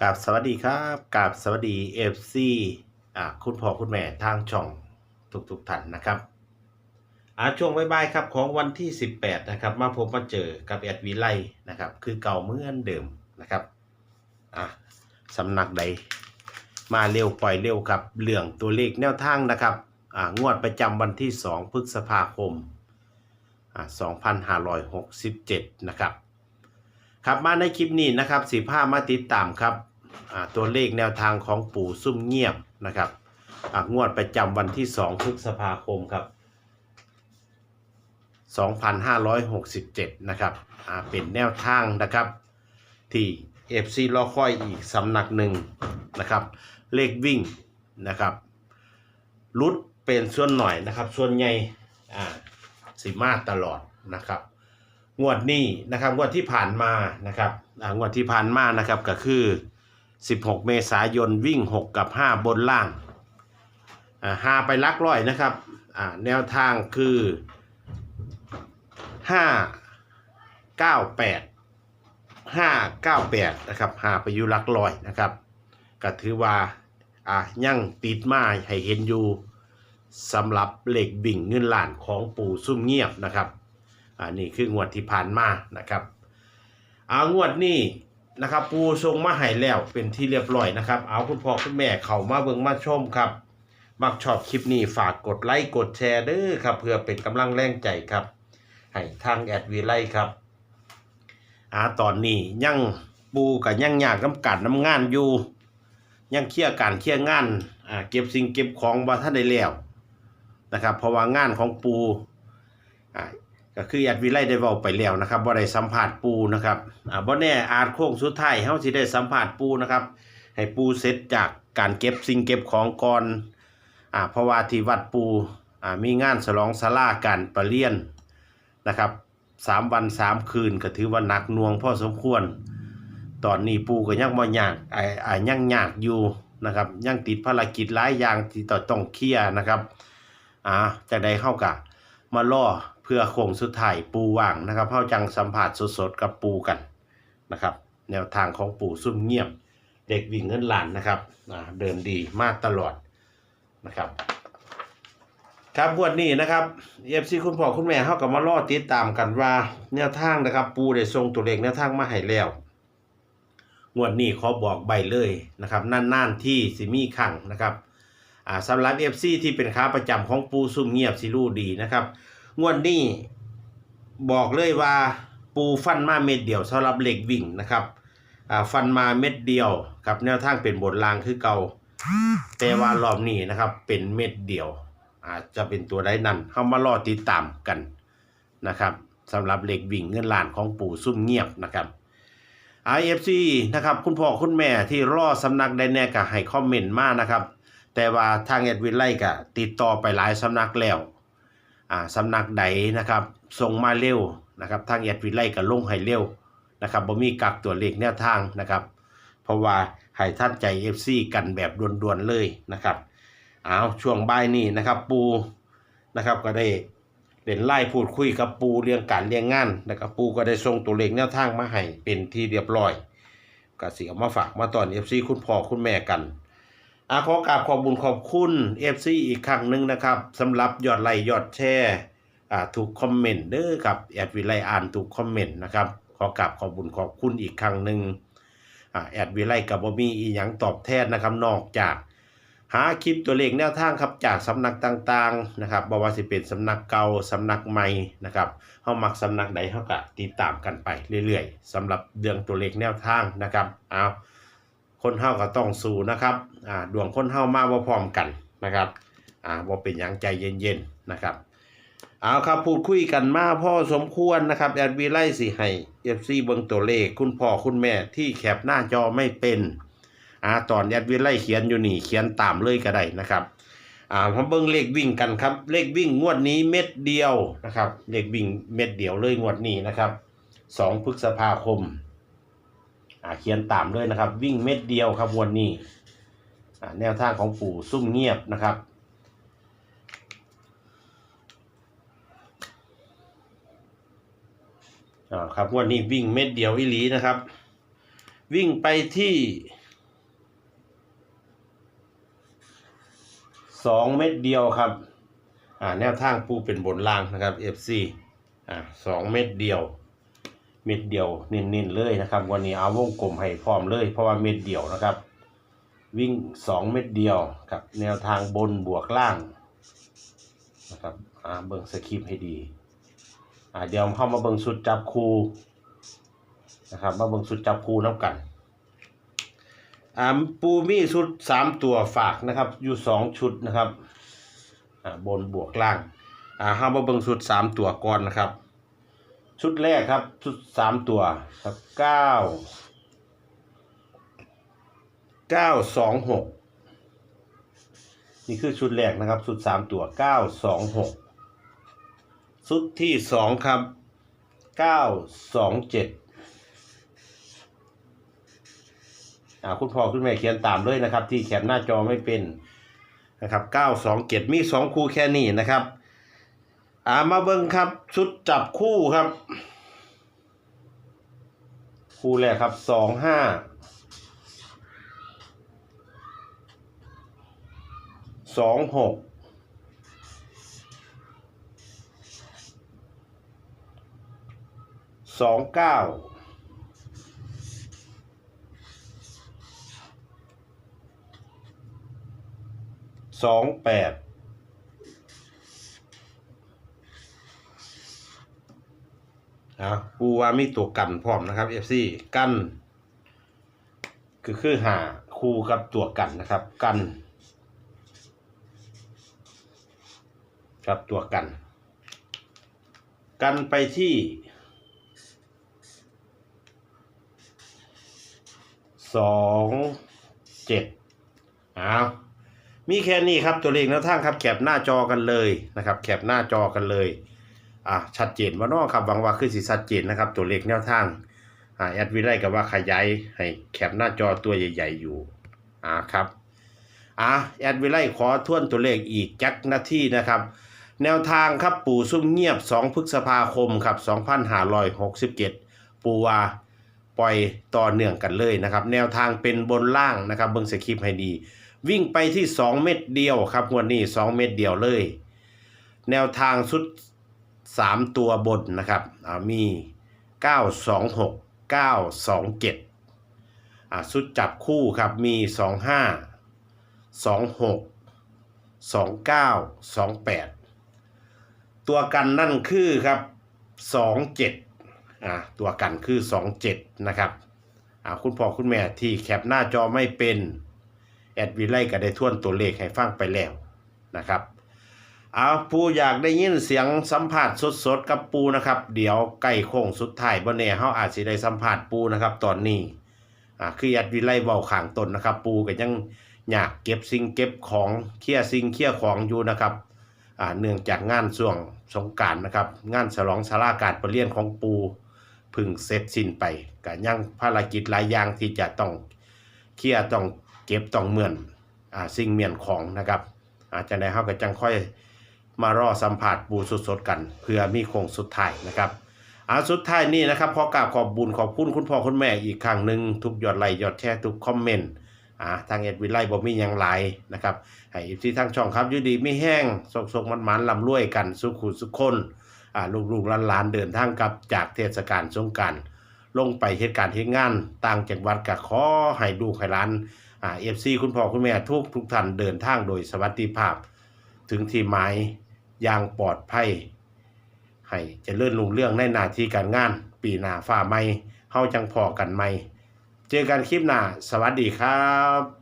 กับสวัสดีครับกับสวัสดีเอฟซีอ่าคุณพ่อคุณแม่ทางช่องทุกทุกๆท่านนะครับอ่าช่วงบ่ายๆครับของวันที่ 18 นะครับ มาพบมาเจอกับแอดวีไลนะครับ คือเก่าเมื่อนเดิมนะครับอ่าสำนักใด มาเร็วปล่อยเร็วครับเรื่องตัวเลขแนวทางนะครับอ่างวดประจำวันที่ 2 พฤษภาคมอ่า2567 นะครับครับมาในคลิปนี้นะครับสีผ้ามาติดตามครับ ตัวเลขแนวทางของปู่ซุ่มเงียบนะครับงวดประจำวันที่ 2 พฤษภาคมครับ 2567 นะครับเป็นแนวทางนะครับ ที่ FC รอคอยอีกสำนักหนึ่งนะครับ เลขวิ่งนะครับรุดเป็นส่วนหน่อยนะครับ ส่วนใหญ่สีมาตลอดนะครับ งวดนี้นะครับ งวดที่ผ่านมานะครับงวดที่ผ่านมานะครับก็คือ 16 เมษายนวิ่ง 6 กับ 5 บนล่างอ่าหาไปลักร้อยนะครับแนวทางคือ 5 9 8 5 9 8นะครับหาไปอยู่ลักร้อยนะครับก็ถือว่าอ่ายังติดมาให้เห็นอยู่สำหรับเหล็กบิ่งเงินล้านของปู่ซุ่มเงียบนะครับอันนี้คืองวดที่ผ่านมานะครับ เอางวดนี้ นะครับปูทรงมาให้แล้วเป็นที่เรียบร้อยนะครับ เอาคุณพ่อคุณแม่เข้ามาเบิ่งมาชมครับ มักชอบคลิปนี้ฝากกดไลค์กดแชร์เด้อครับ เพื่อเป็นกำลังแรงใจครับ ให้ทางแอดวีไลครับอาตอนนี้ยังปูกับยังยากน้ำกัดน้ำงานอยู่ ยังเคลียร์การเคลียร์งานอ่าเก็บสิ่งเก็บของบ่ท่านได้แล้วนะครับ เพราะว่างานของปูอ่า ก็คือแอดวิไลได้เว้าไปแล้วนะครับบ่ได้สัมภาษณ์ปูนะครับอ่าบ่แน่อาจโค้งสุดท้ายเฮาสิได้สัมภาษณ์ปูนะครับ ให้ปูเสร็จจากการเก็บสิ่งเก็บของก่อนอ่าเพราะว่าที่วัดปูอ่ามีงานฉลองศาลาการประเรียนนะครับสามวันสามคืนก็ถือว่าหนักหน่วงพอสมควร ตอนนี้ปูก็ยังบ่ยากไอ้ไอ้ยังยากอยู่นะครับยังติดภารกิจหลายอย่างที่ต้องเคลียร์นะครับอ่าจากใดเฮากะมาล่อ พื่อโค้งสุดท้ายปูว่างนะครับเฮาจังสัมผัสสดๆกับปูกันนะครับแนวทางของปูซุ่มเงียบ เด็กวิ่งเงินหลานนะครับเดินดีมากตลอดนะครับ ครับงวดนี้นะครับเอฟซีคุณพ่อคุณแม่เฮาก็มาล่อติดตามกันว่า แนวทางนะครับ ปูได้ส่งตัวเลขแนวทางมาให้แล้วงวดนี้ขอบอกใบเลยนะครับน่านๆที่สิมี่ขังนะครับอ่าสำหรับ FC ที่เป็นค้าประจำของปูซุ่มเงียบสิรู้ดีนะครับ งวดนี้บอกเลยว่าปูฟันมาเม็ดเดียวสำหรับเหล็กวิ่งนะครับอ่าฟันมาเม็ดเดียวครับแนวทางเป็นบทลางคือเก่าแต่ว่ารอบนี้นะครับเป็นเม็ดเดียว อาจจะเป็นตัวใดนั้นเข้ามารอติดตามกันนะครับสำหรับเหล็กวิ่งเงินล้านของปูซุ่มเงียบนะครับ IFC นะครับคุณพ่อคุณแม่ที่รอสำนักใดแน่ก็ให้คอมเมนต์มานะครับ แต่ว่าทางแอดวินไลก็ติดต่อไปหลายสำนักแล้วอ่า สำนักใดนะครับส่งมาเร็วนะครับทางแอดวิไลก็ลงให้เร็วนะครับบ่มีกักตัวเลขแนวทางนะครับ เพราะว่าให้ท่านใจ FC กันแบบด่วนๆเลยนะครับเอาช่วงบ่ายนี้นะครับปูนะครับก็ได้เล่นไล่พูดคุยกับปูเรื่องการเรียงงานนะครับปูก็ได้ส่งตัวเลขแนวทางมาให้เป็นที่เรียบร้อยก็เสิเอามาฝากมาตอน FC คุณพ่อคุณแม่กัน อาขอกราบขอบบุญขอบคุณ FC อีกครั้งหนึ่งนะครับสำหรับยอดไลค์ยอดแชร์อ่ถูกคอมเมนต์เด้อครับแอดวิไลอ่านถูกคอมเมนต์นะครับขอกราบขอบบุญขอบคุณอีกครั้งหนึ่งอแอดวิไลกับบ่มีอีหยังตอบแทนนะครับนอกจาก หาคลิปตัวเลขแนวทางครับจากสำนักต่างๆนะครับบว่าสิเป็นสำนักเก่าสำนักใหม่นะครับเฮามักสำนักใดเฮาก็ติดตามกันไปเรื่อยๆสำหรับเรื่องตัวเลขแนวทางนะครับเอา คนเฮาก็ต้องสู้นะครับอ่าดวงคนเฮามาบ่พร้อมกันนะครับอ่าบ่าเป็นหยังใจเย็นๆนะครับเอาครับพูดคุยกันมาพ่อสมควรนะครับแอดวีไล่สิให้ FC เบิงตัวเลขคุณพ่อคุณแม่ที่แคปหน้าจอไม่เป็นอ่าตอนแอดวีไล่เขียนอยู่นี่เขียนตามเลยก็ได้นะครับอ่ามาเบิ่งเลขวิ่งกันครับเลขวิ่งงวดนี้เม็ดเดียวนะครับเลขวิ่งเม็ดเดียวเลยงวดนี้นะครับ2พฤษภาคม เขียนตามเลยนะครับ วิ่งเม็ดเดียวครับวันนี้แนวทางของปู่ซุ่มเงียบนะครับครับวันนี้วิ่งเม็ดเดียวอิลีนะครับ วิ่งไปที่สองเม็ดเดียวครับแนวทางปูเป็นบนล่างนะครับ FC อ่าสองเม็ดเดียว เม็ดเดียวเน้นๆเลยนะครับ วันนี้เอาวงกลมให้พร้อมเลย เพราะว่าเม็ดเดียวนะครับ วิ่งสองเม็ดเดียวครับแนวทางบนบวกล่างนะครับอ่าเบิ่งสคริปต์ให้ดีอ่าเดี๋ยวเข้ามาเบิ่งสุดจับคูนะครับมาเบิ่งสุดจับคูน้ำกันอ่าปูมีชุดสามตัวฝากนะครับ อยู่สองชุดนะครับอ่าบนบวกล่างอ่าเข้ามาเบิ่งชุดสามตัวก่อนนะครับ ชุดแรกครับ ชุดสามตัวครับเก้าเก้าสองหกนี่คือชุดแรกนะครับ ชุดสามตัวเก้าสองหกชุดที่สองครับเก้าสองเจ็ดอ่าคุณพ่อคุณแม่เขียนตามเลยนะครับ ที่แคปหน้าจอไม่เป็นนะครับเก้าสองเจ็ดมีสองคู่แค่นี้นะครับ อ่ามาเบิ่งครับ ชุดจับคู่ครับ คู่แรกครับสองห้าสองหกสองเก้าสองแปด อะปูว่ามีตัวกันพร้อมนะครับ FC กันคือคือหาคู่กับตัวกันนะครับ กันกับตัวกัน กันไปที่สองเจ็ดอ้าวมีแค่นี้ครับตัวเลขแนวทางครับแคปหน้าจอกันเลยนะครับแคปหน้าจอกันเลย อะชัดเจนว่าน้อครับหวังว่าคือสิชัดเจนนะครับ ตัวเลขแนวทางอ่าแอดวิไลกับว่าขยายให้แคปหน้าจอตัวใหญ่ ๆ อยู่อ่าครับอะแอดวิไลขอทวนตัวเลขอีกจักนาทีนะครับ แนวทางครับปู่ซุ่มเงียบ 2 พฤษภาคมครับ2567 ปูว่าปล่อยต่อเนื่องกันเลยนะครับ แนวทางเป็นบนล่างนะครับ เบิ่งสคริปให้ดี วิ่งไปที่ 2 เม็ดเดียวครับงวดนี้ 2 เม็ดเดียวเลย แนวทางสุด สามตัวบนนะครับอ่ามีเก้าสองหกเก้าสองเจ็ดอ่าสุดจับคู่ครับมีสองห้าสองหกสองเก้าสองแปดตัวกันนั่นคือครับสองเจ็ดอ่าตัวกันคือสองเจ็ดนะครับอ่าคุณพ่อคุณแม่ที่แคปหน้าจอไม่เป็นแอดวิไลก็ได้ทวนตัวเลขให้ฟังไปแล้วนะครับ เอาปูอยากได้ยินเสียงสัมผัสสดๆกับปูนะครับ เดี๋ยวใกล้โค้งสุดท้ายบ่แน่เฮาอาจสิได้สัมผัสปูนะครับตอนนี้อ่าคือแอดวิไลเว้าขางตนนะครับ ปูก็ยังอยากเก็บสิ่งเก็บของเคลียร์สิ่งเคลียร์ของอยู่นะครับอ่าเนื่องจากงานช่วงสงการนะครับ งานฉลองสาราการประเรียนของปูพึ่งเสร็จสิ้นไปก็ยังภารกิจหลายอย่างที่จะต้องเคลียร์ต้องเก็บต้องเหมือนอ่าสิ่งเมียนของนะครับ อาจจะได้เฮาก็จังค่อย มารอสัมผัสปูสดๆกัน เพื่อมีโคงสุดท้ายนะครับอาสุดท้ายนี่นะครับขอกราบขอบบุญขอบคุณคุณพ่อคุณแม่อีกครั้งหนึ่งทุกยอดไลค์ยอดแชร์ทุกคอมเมนต์อ่าทางเอ็ดวิไลบ่มีหยังหลนะครับให้ที่ทางช่องครับยูดีไม่แห้งสกสกมันมันลำรวยกันสุขุสุขคนอ่าลูกๆหลานๆเดินทางกลับจากเทศกาลสงกรารลงไปเหตุการณ์เหตุงานต่างจังหวัดก็ขอให้ลูกให้หลานอ่าเอฟซีคุณพ่อคุณแม่ทุกทุกท่านเดินทางโดยสวัสดิภาพ ถึงที่หมายอย่างปลอดภัย ให้เจะเลื่อนลงเรื่องในหน้าที่การงาน ปีหน้าฝ่าใหม่เฮาจังพอกันใหม่ เจอกันคลิปหน้า สวัสดีครับ